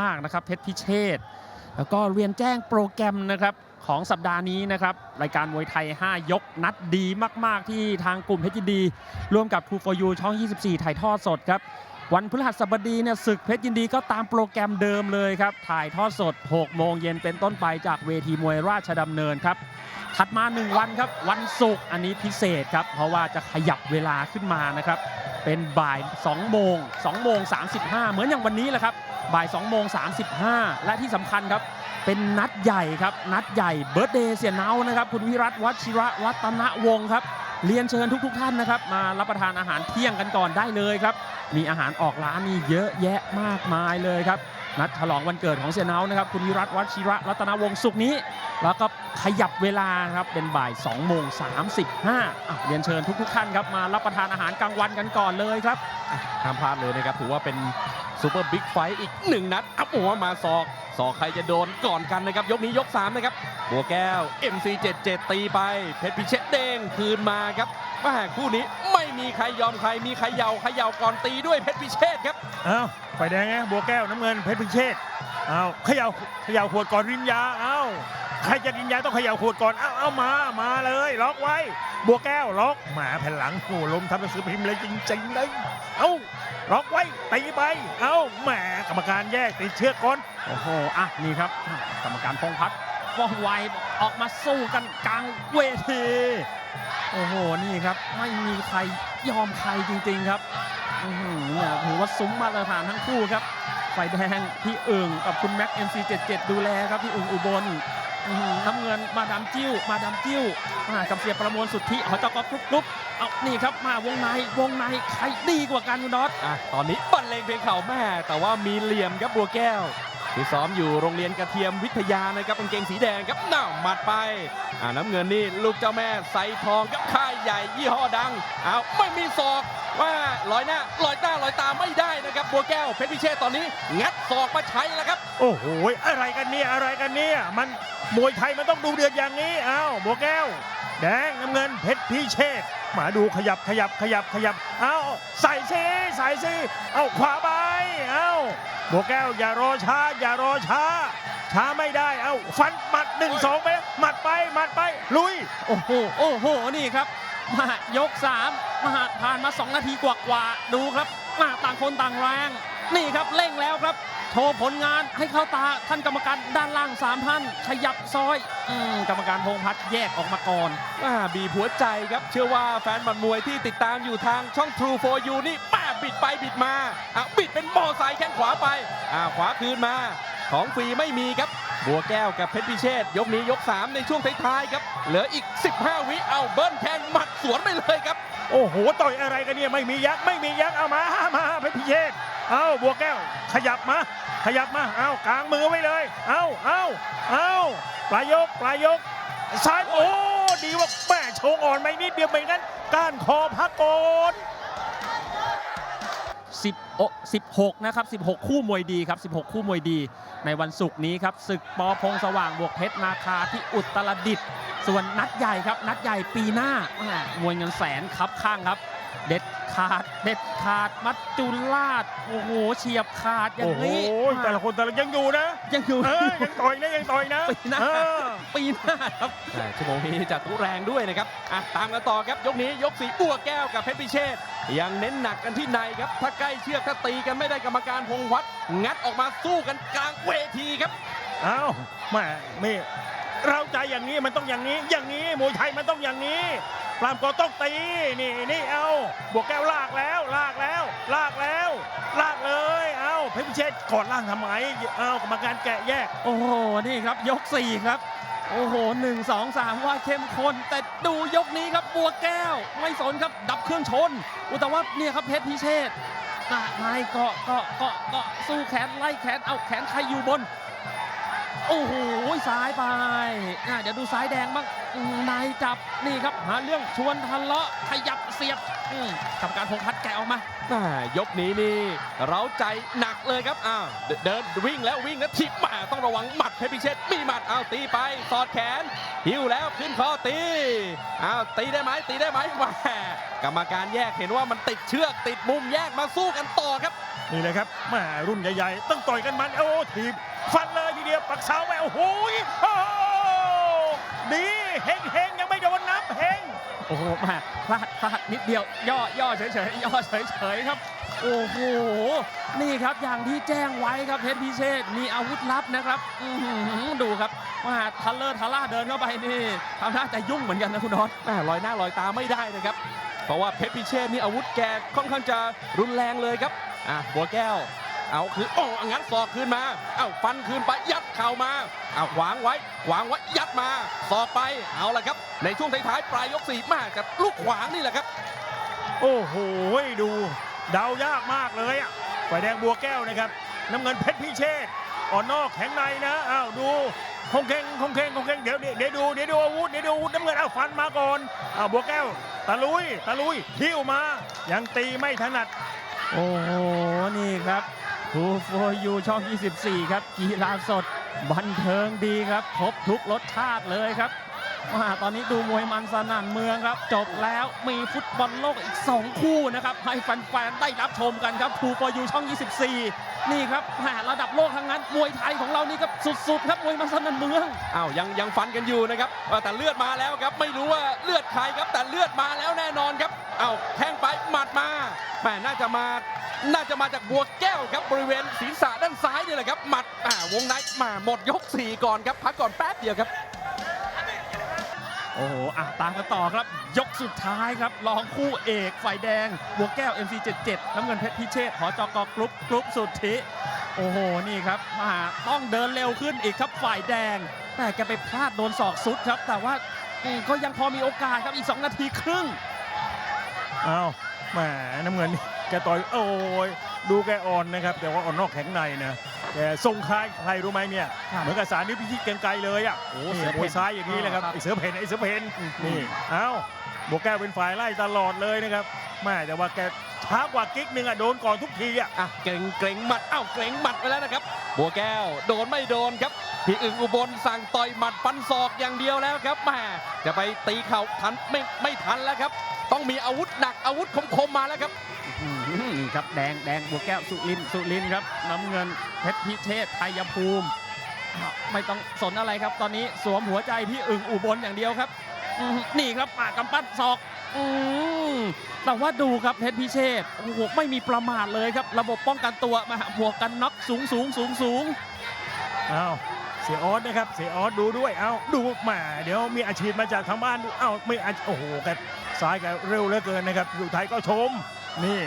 มากๆนะครับเพชรพิเชษแล้วก็เรียนแจ้งโปรแกรมนะครับของสัปดาห์นี้นะครับรายการมวยไทย 5 ยกนัดดีมาก ๆ ที่ทางกลุ่มเพชรยินดีร่วมกับ True for You ช่อง 24 ถ่ายทอดสดครับวันพฤหัสบดีเนี่ยศึกเพชรยินดีก็ตามโปรแกรมเดิมเลยครับ ถ่ายทอดสด 6 โมงเย็นเป็นต้นไปจากเวทีมวยราชดำเนินครับ ถัดมา 1 วันครับ วันศุกร์อันนี้พิเศษครับ เพราะว่าจะขยับเวลาขึ้นมานะครับ เป็นบ่าย2โมง2โมง35 เหมือนอย่างวันนี้แหละครับ บ่าย2โมง35 และที่สำคัญครับ เป็นนัดใหญ่ครับ นัดใหญ่เบิร์ตเดย์เสียเนานะครับ คุณวิรัตวัชิระวัตนวงศ์ครับ เรียนเชิญทุกๆท่านนะครับ มารับประทานอาหารเที่ยงกันก่อนได้เลยครับ มีอาหารออกร้านนี่เยอะแยะมากมายเลยครับ นัดฉลองวันเกิดของเสียเนานะครับคุณวิรัตวชิระรัตนวงศ์สุกร์นี้ แล้วก็ขยับเวลาครับเป็นบ่าย2โมง35อะเรียนเชิญทุกๆท่านครับมารับประทานอาหารกลางวันกันก่อนเลยครับห้ามพลาดเลยนะครับถือว่าเป็นซูเปอร์บิ๊กไฟต์อีกหนึ่งนัดอัพหัวมาศอกศอกใครจะโดนก่อนกันนะครับ ยกนี้ยก 3 นะครับ บัวแก้ว MC77 ตีไป เพชรพิเชษเด้งคืนมาครับแม่คู่นี้ไม่มีใครยอมใครมีใครเยาเขย่าก่อนตีด้วยเพชรพิเชษครับเอ้า ไฟแดงไงบัวแก้วน้ำเงินเพชรพิเชษเอาเขย่าเขย่าขวดก่อนรินยาเอ้าใครจะกินยาต้องเขย่าขวดก่อนเอ้าเอามามาเลยล็อกไว้ บัวแก้วล็อกแหมาแผ่นหลังโอ้ล้มทับหนังสือพิมพ์เลยจริงๆเลยเอ้าล็อกไว้ตีไปเอ้าแหมกรรมการแยกติดเชือกก่อนโอ้โหอะนี่ครับ กรรมการพงษ์พัฒน์ว่องไวออกมาสู้กันกลางเวทีโอ้โหนี่ครับ ไม่มีใครยอมใครจริง ๆครับอื้อหือ เนี่ยถือว่าซุ้มมาตรฐานทั้งคู่ครับไฟแดงพี่อึ่งกับคุณแม็ก MC77 ดูแลครับพี่อึ่งอุบลน้ำเงินมาดามจิ้ว มาดามจิ้วอ่ากับเสียประมวลสุทธิหอจกกรุ๊ปกรุ๊ปเอานี่ครับมาวงในวงในใครดีกว่ากันคุณดอสอะตอนนี้บรรเลงเพลงเข่าแม่ แต่ว่ามีเหลี่ยมครับบัวแก้วที่ซ้อมอยู่โรงเรียนกระเทียมวิทยานะครับกางเกงสีแดงครับหน้าหมัดไปอ่าน้ำเงินนี่ลูกเจ้าแม่ใส่ทองกับค่ายใหญ่ยี่ห้อดังเอาไม่มีศอก ว่าลอยหน้าลอยหน้าลอยตาไม่ได้นะครับบัวแก้วเพชรพิเชษตอนนี้ งัดศอกมาใช้แล้วครับโอ้โหอะไรกันเนี่ยอะไรกันเนี่ยมันมวยไทยมันต้องดูเดือดอย่างนี้เอ้าบัวแก้ว แดงน้ำเงินเพชรพิเชษมาดูขยับขยับขยับขยับเอาใส่ซิใส่ซิเอาขวาไปเอาบัวแก้วอย่ารอช้าอย่ารอช้าช้าไม่ได้ เอาฟันหมัดหนึ่งสองไปหมัดไปหมัดไป ลุย โอ้โห โอ้โห นี่ครับ มายก3มาผ่านมา 2 นาทีกว่าๆดูครับมาต่างคนต่างแรง นี่ครับเร่งแล้วครับ โชว์ผลงานให้เข้าตาท่านกรรมการด้านล่าง 3 ท่าน ขยับซอยอมกรรมการพงษ์พัฒน์แยกออกมาก่อนอ่าบีบหัวใจครับ เชื่อว่าแฟนบอลมวยที่ติดตามอยู่ทางช่อง True for You นี่ป้าบิดไปบิดมาอะบิดเป็นมอไซค์แข้งขวาไปอ่าขวาคืนมา ของฟรีไม่มีครับ บัวแก้วกับเพชรพิเชษยกนี้ยก 3 ในช่วงท้ายๆครับ เหลืออีก 15 วิเอาเบิ้ลแทงหมัดสวนไปเลยครับ โอ้โห ต่อยอะไรกันเนี่ยไม่มียักษ์ไม่มียักษ์เอามามาเพชรพิเชษเอาบัวแก้ว ขยับมา ขยับมาเอากลางมือไว้เลย เอาเอาเอาปลายกปลายกซ้ายโอ้ดีว่าแม่โชว์อ่อนไปนิดเดียวไม่งั้นก้านคอพักโกน 10โอ16 นะครับ 16 คู่มวยดีครับ 16 คู่มวยดี ในวันศุกร์นี้ครับศึกปอพงสว่างบวกเพชรนาคาที่อุตรดิตถ์ส่วนนัดใหญ่ครับ นัดใหญ่ปีหน้าแม่มวยเงินแสนครับข้างครับ เด็ดขาดเด็ดขาดมัดจุลาดโอ้โหเฉียบขาดอย่าโอ้งโหนี้แต่ละคนแต่ละยังอยู่นะ ยังอยู่เออยังต่อยนะยังต่อยนะปีหน้าเออปีหน้าครับอ่าชั่วโมงนี้จะทุแรงด้วยนะครับอะตามกันต่อครับยกนี้ยกสีบัวแก้วกับเพชรพิเชษ ยังเน้นหนักกันที่ในครับ ถ้าใกล้เชือกถ้าตีกันไม่ได้กรรมการพงวัดงัดออกมาสู้กันกลางเวทีครับเอาแม่ไม่เราใจอย่างนี้มันต้องอย่างนี้ อย่างนี้มวยไทยมันต้องอย่างนี้ปรามก็ต้องตีนี่นี่เอาบวกแก้วลากแล้วลากแล้ว ลากแล้ว ลากเลยเอาเพชรพิเชษกอดล่างทำไมเอากรรมการแกะแยก โอ้โห นี่ครับยก 4 ครับ โอ้โห1 2 3ว่าเข้มข้นแต่ดูยกนี้ครับบัวแก้ว ไม่สนครับดับเครื่องชน อุตว่าเนี่ยครับเพชรพิเชษตะไม่เกาะเกาะเกาะเกาะสู้แขนไล่แขนเอาแขนใครอยู่บน โอ้โหซ้ายไปอะเดี๋ยวดูซ้ายแดงบ้างอืมนายจับนี่ครับหาเรื่องชวนทะเลาะขยับเสียบอืมกรรมการพงษ์พัฒน์แกะออกมาอ่ายกนี้นี่เราใจหนักเลยครับอ้าวเดเดินวิ่งแล้ววิ่งแล้วทิปมาต้องระวังหมัดเพชรพิเชษมีหมัดอ้าวตีไปสอดแขน หิ้วแล้วขึ้นคอตีอ้าวตีได้ไหมตีได้ไหมแหมกรรมการแยกเห็นว่ามันติดเชือกติดมุมแยกมาสู้กันต่อครับ นี่เลยครับแหมารุ่นใหญ่ๆต้องต่อยกันมันโอ้ถีบฟันเลยที เดียวปักเสาไปโอ้โหโอ้โหดีเฮงเฮงยังไม่โดนนับเฮงโอ้โหม่พลาดพลาดนิดเดียว ย่อย่อเฉยๆย่อเฉยๆครับ โอ้โหนี่ครับอย่างที่แจ้งไว้ครับเพชรพิเชษมีอาวุธลับนะครับดูครับว่าทัลเลอร์ทัลล่าเดินเข้าไปนี่ทำท่าจะยุ่งเหมือนกันนะคุณน็อตแม่ลอยหน้าลอยตาไม่ได้นะครับ เพราะว่าเพชรพิเชษนี่อาวุธแกค่อนข้างจะรุนแรงเลยครับอะบัวแก้ว เอาคือโอ้งั้นศอกคืนมา เอ้าฟันคืนไปยัดเข่ามาเอาขวางไว้ ขวางไว้ยัดมาศอกไปเอาละครับ ในช่วงท้ายๆปลายยกสี่มากับลูกขวางนี่แหละครับ โอ้โหดูเดายากมากเลยอะฝ่ายแดงบัวแก้วนะครับ น้ำเงินเพชรพิเชษอ่อนนอกแข็งในนะอ้าวดูคงเข่งคงเข่งคงเข่งเดี๋ยวเดี๋ยวเดี๋ยวดูเดี๋ยวดูอาวุธเดี๋ยวดูอาวุธน้ำเงินเอาฟันมาก่อนอ้าวบัวแก้วตะลุยตะลุยหิ้วมายังตีไม่ถนัดโอ้โหนี่ครับ ทูโฟยูช่อง 24 ครับ กีฬาสด บันเทิงดีครับ ครบทุกรสชาติเลยครับ มาตอนนี้ดูมวยมันสนั่นเมืองครับ จบแล้วมีฟุตบอลโลกอีก 2 คู่นะครับ ให้แฟนๆได้รับชมกันครับทูโฟยูช่อง 24 นี่ครับแหมระดับโลกทั้งนั้น มวยไทยของเรานี่ครับสุดๆครับมวยมันสนั่นเมืองอ้าวยังยังฟันกันอยู่นะครับแต่เลือดมาแล้วครับไม่รู้ว่าเลือดใครครับ แต่เลือดมาแล้วแน่นอนครับอ้าวแข้งไปหมัดมาแหมน่าจะมาน่าจะมาจากบัวแก้วครับบริเวณศีรษะด้านซ้ายนี่แหละครับหมัดอ่าวงในมาหมดยก 4 ก่อนครับพักก่อนแป๊บเดียวครับ โอ้โหอะตามกันต่อครับ ยกสุดท้ายครับรองคู่เอกฝ่ายแดงบัวแก้ว MC77 น้ำเงินเพชรพิเชษหอจกกรุ๊ปกรุ๊ปสุดทิโอ้โห นี่ครับมาต้องเดินเร็วขึ้นอีกครับฝ่ายแดง แต่แกไปพลาดโดนศอกสุดครับ แต่ว่าก็ยังพอมีโอกาสครับอีก 2 นาทีครึ่งอ้าวแหมน้ำเงินแกต่อยโอ้ยดูแกอ่อนนะครับ แต่ว่าอ่อนนอกแข็งในนะ แกทรงคล้ายใครรู้ไหมเนี่ย ครับเหมือนกับสารนิพิชิตเกรียงไกรเลยอะโอ้นี่เสือมเพ่วยนซ้ายอย่างนี้แหละครับครับไอเสือเพนไอเสือเพนอืม นี่เอ้าโบวแก้วเป็นฝ่ายไล่ตลอดเลยนะครับแม่แต่ว่าแกช้ากว่ากิ๊กหนึ่งอะโดนก่อนทุกทีอะอะเกรงเกรงหมัดอ้าวเกรงหมัดไปแล้วนะครับ บัวแก้วโดนไม่โดนครับพี่อึ่งอุบลสั่งต่อยหมัดฟันศอกอย่างเดียวแล้วครับแหมจะไปตีเข่าทันไม่ไม่ทันแล้วครับ ต้องมีอาวุธหนักอาวุธคมๆมาแล้วครับอืม นี่ครับแดงแดงบัวแก้วสุรินสุรินครับน้ำเงินเพชรพิเชษไทยภูมิ ไม่ต้องสนอะไรครับ ตอนนี้สวมหัวใจพี่อึ่งอุบลอย่างเดียวครับนี่ครับปากกำปั้นศอกอแต่ว่าดูครับเพชรพิเชษโอ้โหไม่มีประมาทเลยครับ ระบบป้องกันตัวมาหมวกกันน็อกสูงสูงสูงสูงอ้าวเสียออสนะครับเสียออสดูด้วยเอ้าดูแหมา เดี๋ยวมีอาชีพมาจากทางบ้านดูเอ้าไม่อาโอ้โหแกซ้ายแกเร็วเหลือเกินนะครับอยู่ไทยก็ชมนี่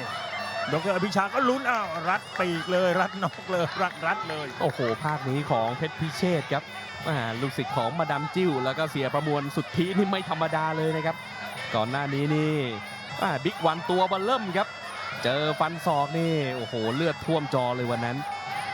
ดรอภิชาก็ลุ้นอ้าวรัดปีกเลยรัดนอกเลยรัดรัดเลยโอ้โห ภาคนี้ของเพชรพิเชษครับอ่าลูกศิษย์ของมาดามจิ้ว แล้วก็เสียประมวลสุทธินี่ไม่ธรรมดาเลยนะครับ ก่อนหน้านี้นี่อ่าบิ๊กวันตัวบัลเริ่มครับ เจอฟันศอกนี่ โอ้โห เลือดท่วมจอเลยวันนั้น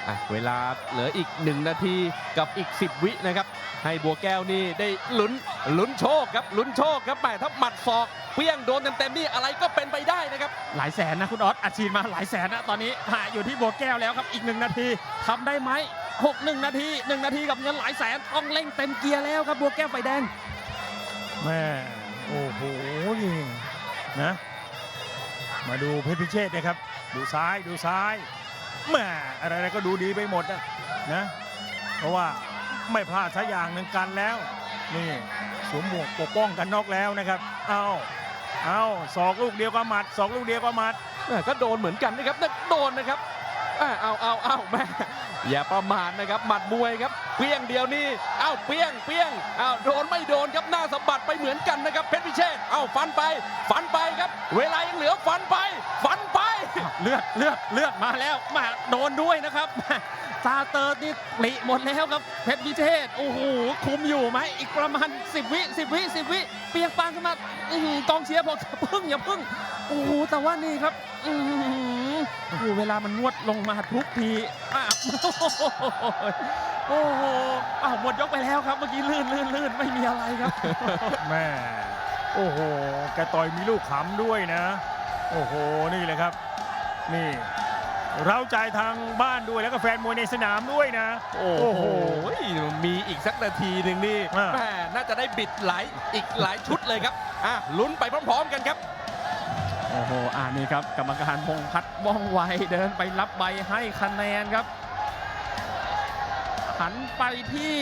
อะเวลาเหลืออีก 1 นาทีกับอีก 10 วินะครับ ให้บัวแก้วนี่ได้ลุ้นลุ้นโชคครับลุ้นโชคครับแหมถ้าหมัดศอกเปี้ยงโดนเต็มๆนี่อะไรก็เป็นไปได้นะครับ หลายแสนนะคุณออสอัดฉีดมาหลายแสนนะตอนนี้หาอยู่ที่บัวแก้วแล้วครับอีกหนึ่งนาทีทำได้ไหมหกหนึ่งนาทีหนึ่งนาทีกับเงินหลายแสนต้องเร่งเต็มเกียร์แล้วครับบัวแก้วไฟแดงแม่โอ้โหนี่นะมาดูเพชรพิเชษนะครับ ดูซ้ายดูซ้าย แม่อะไรๆก็ดูดีไปหมดนะนะ เพราะว่าไม่พลาดสักอย่างหนึ่งกันแล้ว นี่สวมหมวกปกป้องกันนอกแล้วนะครับ เอาเอาสอกลูกเดียวก็หมัดสอกลูกเดียวก็หมัดแม่ก็โดนเหมือนกันนะครับนั่โดนนะครับอ่าเอาเอาเอาแม่อย่าประมาทนะครับ หมัดมวยครับ เปี้ยงเดียวนี่เอ้าเปี้ยงเปี้ยงเอ้าโดนไม่โดนครับหน้าสะบัดไปเหมือนกันนะครับเพชรพิเชษเอ้าฟันไป ฟันไปครับ เวลายังเหลือฟันไป ฟันไป เลือดเลือดเลือดมาแล้วมาโดนด้วยนะครับซาเตอร์นี่ปลิหมดแล้วครับเพชรพิเชษโอ้โหคุมอยู่ไหมอีกประมาณ 10 วิ10 วิ10 วิเปียงปางขึ้นมาอืกองเชียร์บอกอย่าพึ่งอย่าพึ่งโอ้โหแต่ว่านี่ครับอือหือโอ้โหเวลามันงวดลงมาทุกทีอะโอ้โหอ้าวหมดยกไปแล้วครับเมื่อกี้ลื่นลื่นลื่นไม่มีอะไรครับแม่โอ้โหแกต่อยมีลูกขำด้วยนะ โอ้โหนี่เลยครับ นี่เราใจทางบ้านด้วยแล้วก็แฟนมวยในสนามด้วยนะ โอ้โห มีอีกสักนาทีหนึ่งนี่อ่าแม่น่าจะได้บิดหลายอีกหลายชุดเลยครับอะลุ้นไปพร้อม ๆ กันครับโอ้โอ้โหอ่านี่ครับกรรมการพงษ์พัฒน์ว่องไวเดินไปรับใบให้คะแนนครับหันไปที่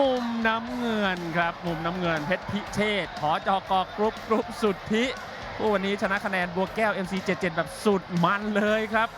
มุมน้ำเงินครับ มุมน้ำเงินเพชรพิเชษขอจอกกรุ๊ปกรุ๊ปสุดทิผู้ วันนี้ชนะคะแนนบัวแก้ว MC77 แบบสุดมันเลยครับ